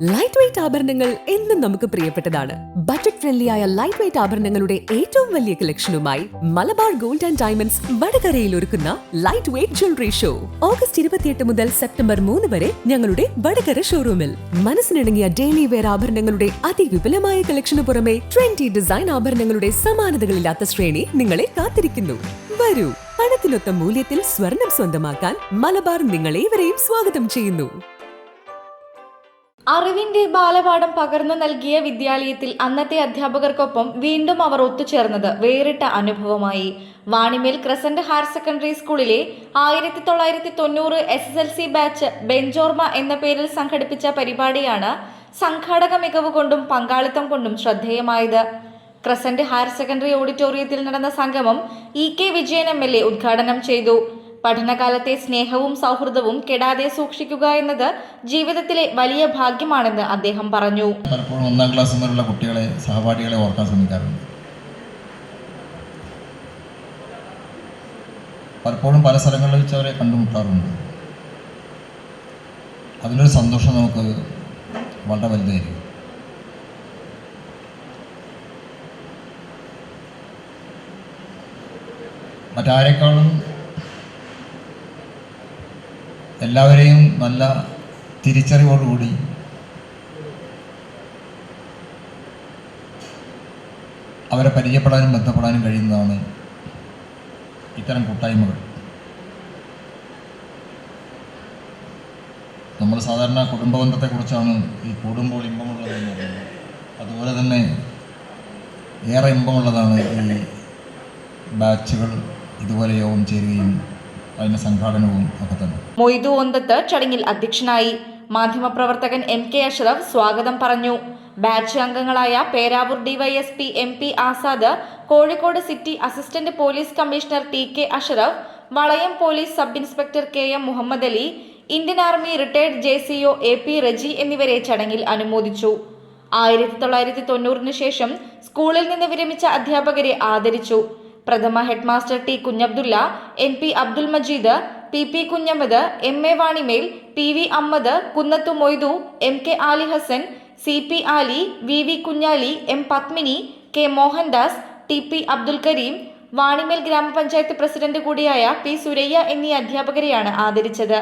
Light weight ആഭരണങ്ങൾ എന്നും നമുക്ക് പ്രിയപ്പെട്ടതാണ്. ബജറ്റ് ഫ്രണ്ട്ലി ആയ ലൈറ്റ് വെയിറ്റ് ആഭരണങ്ങളുടെ ഏറ്റവും വലിയ കളക്ഷനുമായി മലബാർ ഗോൾഡ് ആൻഡ് ഡയമണ്ട്സ് വടകരയിൽ ഒരുക്കുന്ന light weight jewellery show August ഇരുപത്തിയെട്ട് മുതൽ സെപ്റ്റംബർ മൂന്ന് വരെ ഞങ്ങളുടെ വടകര ഷോറൂമിൽ മനസ്സിനിണങ്ങിയ ഡെയിലി വെയർ ആഭരണങ്ങളുടെ അതിവിപുലമായ കളക്ഷനു പുറമെ ട്വന്റി ഡിസൈൻ ആഭരണങ്ങളുടെ സമാനതകളില്ലാത്ത ശ്രേണി നിങ്ങളെ കാത്തിരിക്കുന്നു. വരൂ പണത്തിനൊത്ത മൂല്യത്തിൽ സ്വർണം സ്വന്തമാക്കാൻ മലബാർ നിങ്ങളേവരെയും സ്വാഗതം ചെയ്യുന്നു. അറിവിന്റെ ബാലപാഠം പകർന്നു നൽകിയ വിദ്യാലയത്തിൽ അന്നത്തെ അധ്യാപകർക്കൊപ്പം വീണ്ടും അവർ ഒത്തുചേർന്നത് വേറിട്ട അനുഭവമായി. വാണിമേൽ ക്രസന്റ് ഹയർ സെക്കൻഡറി സ്കൂളിലെ ആയിരത്തി തൊള്ളായിരത്തി തൊണ്ണൂറ് S S L C batch ബെഞ്ചോർമ എന്ന പേരിൽ സംഘടിപ്പിച്ച പരിപാടിയാണ് സംഘാടക മികവ് കൊണ്ടും പങ്കാളിത്തം കൊണ്ടും ശ്രദ്ധേയമായത്. ക്രസന്റ് ഹയർ സെക്കൻഡറി ഓഡിറ്റോറിയത്തിൽ നടന്ന സംഗമം E K Vijayan M L A ഉദ്ഘാടനം ചെയ്തു. പഠനകാലത്തെ സ്നേഹവും സൗഹൃദവും കെടാതെ സൂക്ഷിക്കുക എന്നത് ജീവിതത്തിലെ വലിയ ഭാഗ്യമാണെന്ന് അദ്ദേഹം പറഞ്ഞു. പലപ്പോഴും ഒന്നാം ക്ലാസ് മുതലുള്ള കുട്ടികളെ സഹപാഠികളെ ഓർക്കാൻ ശ്രമിക്കാറുണ്ട്. പലപ്പോഴും പല സ്ഥലങ്ങളിൽ വെച്ച് അവരെ കണ്ടുമുട്ടാറുണ്ട്. അതിലൊരു സന്തോഷം നമുക്ക് വളരെ വലുതായിരിക്കും. മറ്റാരെക്കാളും എല്ലാവരെയും നല്ല തിരിച്ചറിവോടുകൂടി അവരെ പരിചയപ്പെടാനും ബന്ധപ്പെടാനും കഴിയുന്നതാണ് ഇത്തരം കൂട്ടായ്മകൾ. നമ്മൾ സാധാരണ കുടുംബ ബന്ധത്തെക്കുറിച്ചാണ് ഈ കൂടുമ്പോൾ ഇമ്പമുള്ളത് എന്ന് പറയുന്നത്. അതുപോലെ തന്നെ ഏറെ ഇമ്പമുള്ളതാണ് ഈ ബാച്ചുകൾ ഇതുപോലെ യോഗം ചേരുകയും അതിന്റെ സംഘാടനവും ഒക്കെ മൊയ്തു ഒന്തത്ത് ചടങ്ങിൽ അധ്യക്ഷനായി മാധ്യമപ്രവർത്തകൻ എം കെ അഷ്റഫ് സ്വാഗതം പറഞ്ഞു. ബാച്ച് അംഗങ്ങളായ Peravoor DYSP M P Azad Kozhikode city assistant police commissioner T K Ashraf Valayam police sub inspector K M Muhammad Ali Indian army retired J C O A P Reji എന്നിവരെ ചടങ്ങിൽ അനുമോദിച്ചു. ആയിരത്തി തൊള്ളായിരത്തി തൊണ്ണൂറിന് ശേഷം സ്കൂളിൽ നിന്ന് വിരമിച്ച അധ്യാപകരെ ആദരിച്ചു. പ്രഥമ headmaster T Kunhabdulla N P Abdul Majeed P P Kunhammad M A Vanimel P V Ammad Kunnathu Moythu M K Ali Hasan C P Ali V V Kunhali M Padmini K Mohandas T P Abdul Kareem Vanimel ഗ്രാമപഞ്ചായത്ത് president കൂടിയായ P Suraiya എന്നീ അധ്യാപകരെയാണ് ആദരിച്ചത്.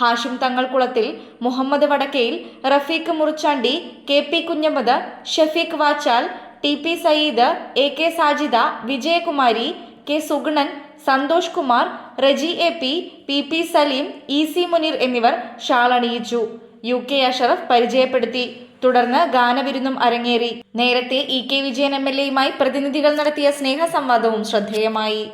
Hashim തങ്ങൾക്കുളത്തിൽ Muhammad Vadakkayil Rafeeq Murichandi K P Kunhammad Shafeeq Vachal T P Sayeed A K Sajida Vijayakumari K Suganan Santhosh Kumar Reji A P P P Saleem E C Muneer എന്നിവർ shawl അണിയിച്ചു. U K Ashraf പരിചയപ്പെടുത്തി. തുടർന്ന് ഗാനവിരുന്നും അരങ്ങേറി. നേരത്തെ E K Vijayan M L എയുമായി പ്രതിനിധികൾ നടത്തിയ സ്നേഹ സംവാദവും ശ്രദ്ധേയമായി.